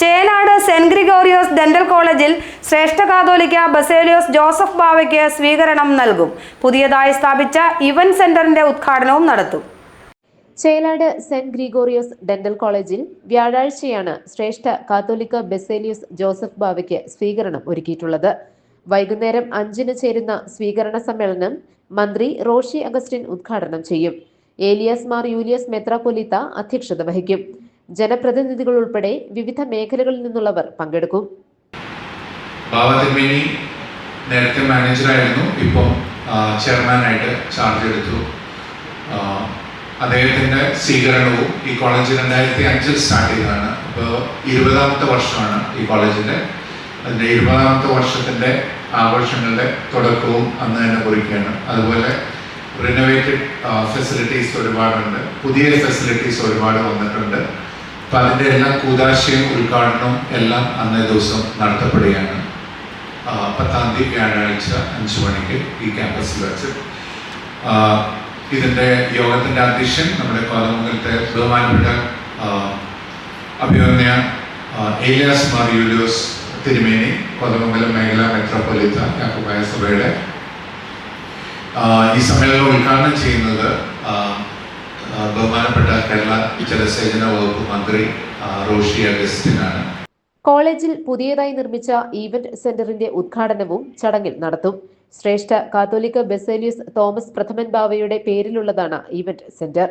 Chelad saint Gregorios dental കോളേജിൽ ശ്രേഷ്ഠ കാതോലിക്ക Baselios Joseph ബാവയ്ക്ക് സ്വീകരണം നൽകും. പുതിയതായി സ്ഥാപിച്ച ഇവന്റ് സെന്ററിന്റെ ഉദ്ഘാടനവും നടത്തും. ചേലാട് സെന്റ് ഗ്രിഗോറിയോസ് ഡെന്റൽ കോളേജിൽ വ്യാഴാഴ്ചയാണ് ശ്രേഷ്ഠ കാത്തോലിക്ക ബെസേലിയസ് ജോസഫ് ബാവയ്ക്ക് സ്വീകരണം ഒരുക്കിയിട്ടുള്ളത്. വൈകുന്നേരം അഞ്ചിന് ചേരുന്ന സ്വീകരണ സമ്മേളനം മന്ത്രി റോഷി അഗസ്റ്റിൻ ഉദ്ഘാടനം ചെയ്യും. ഏലിയാസ് മാർ യൂലിയസ് മെത്രാപൊലിത്ത അധ്യക്ഷത വഹിക്കും. ജനപ്രതിനിധികൾ ഉൾപ്പെടെ വിവിധ മേഖലകളിൽ നിന്നുള്ളവർ പങ്കെടുക്കും. തിരുമേനി നേരത്തെ മാനേജറായിരുന്നു ഇപ്പം ചെയർമാനായിട്ട് ചാർജ് എടുത്തു. അദ്ദേഹത്തിന്റെ സ്വീകരണവും ഈ കോളേജ് രണ്ടായിരത്തി അഞ്ചിൽ സ്റ്റാർട്ട് ചെയ്തതാണ്. അപ്പോൾ ഇരുപതാമത്തെ വർഷമാണ് ഈ കോളേജിന്റെ അതിന്റെ ഇരുപതാമത്തെ വർഷത്തിന്റെ ആഘോഷങ്ങളുടെ തുടക്കവും അന്ന് തന്നെ കുറിക്കുകയാണ്. അതുപോലെ റിനോവേറ്റഡ് ഫെസിലിറ്റീസ് ഒരുപാടുണ്ട്. പുതിയ ഫെസിലിറ്റീസ് ഒരുപാട് വന്നിട്ടുണ്ട്. അപ്പം അതിന്റെ എല്ലാം കൂതാശയും ഉദ്ഘാടനവും എല്ലാം അന്നേ ദിവസം നടത്തപ്പെടുകയാണ്. പത്താം തീയതി വ്യാഴാഴ്ച അഞ്ച് മണിക്ക് ഈ ക്യാമ്പസിൽ വെച്ച്. ഇതിന്റെ യോഗത്തിന്റെ അധ്യക്ഷൻ നമ്മുടെ കോതമംഗലത്തെ ബഹുമാനപ്പെട്ട അഭിമന്യ ഏലിയാസ് മാർ തിരുമേനി കോതമംഗലം മേഖല മെട്രോപൊലിത്ത യാക്കോബായ സഭയുടെ. ഈ സമ്മേളനം ഉദ്ഘാടനം ചെയ്യുന്നത് ബഹുമാനപ്പെട്ട കേരള ജലസേചന വകുപ്പ് മന്ത്രി റോഷി അഗസ്റ്റിനാണ്. കോളേജിൽ പുതിയതായി നിർമ്മിച്ച ഈവന്റ് സെന്ററിന്റെ ഉദ്ഘാടനവും ചടങ്ങിൽ നടത്തും. ശ്രേഷ്ഠ കാത്തോലിക്ക ബെസേലിയസ് തോമസ് പ്രഥമൻ ബാവയുടെ പേരിലുള്ളതാണ് event centre.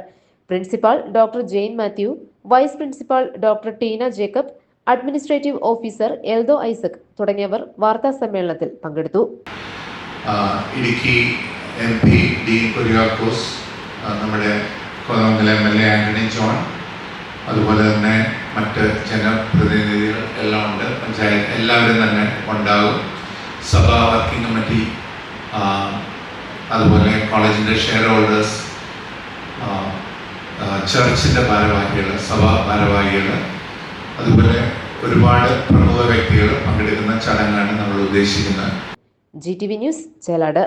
Principal doctor Jain Mathew vice principal doctor Teena Jacob administrative officer Eldho Isaac തുടങ്ങിയവർ വാർത്താ സമ്മേളനത്തിൽ പങ്കെടുത്തു. Idukki M P D Kuriakose നമ്മുടെ Kothamangalam M L A Antony John അതുപോലെ തന്നെ മറ്റ് ജനപ്രതിനിധികൾ എല്ലാം ഉണ്ട്. പഞ്ചായത്ത് എല്ലാവരും തന്നെ ഉണ്ടാകും. സഭാ വർക്കിംഗ് കമ്മിറ്റി അതുപോലെ കോളേജിന്റെ ഷെയർ ഹോൾഡേഴ്സ് ചർച്ചിന്റെ ഭാരവാഹികൾ സഭാ ഭാരവാഹികൾ അതുപോലെ ഒരുപാട് പ്രമുഖ വ്യക്തികൾ പങ്കെടുക്കുന്ന ചടങ്ങാണ് നമ്മൾ ഉദ്ദേശിക്കുന്നത്. G T V news Chelad.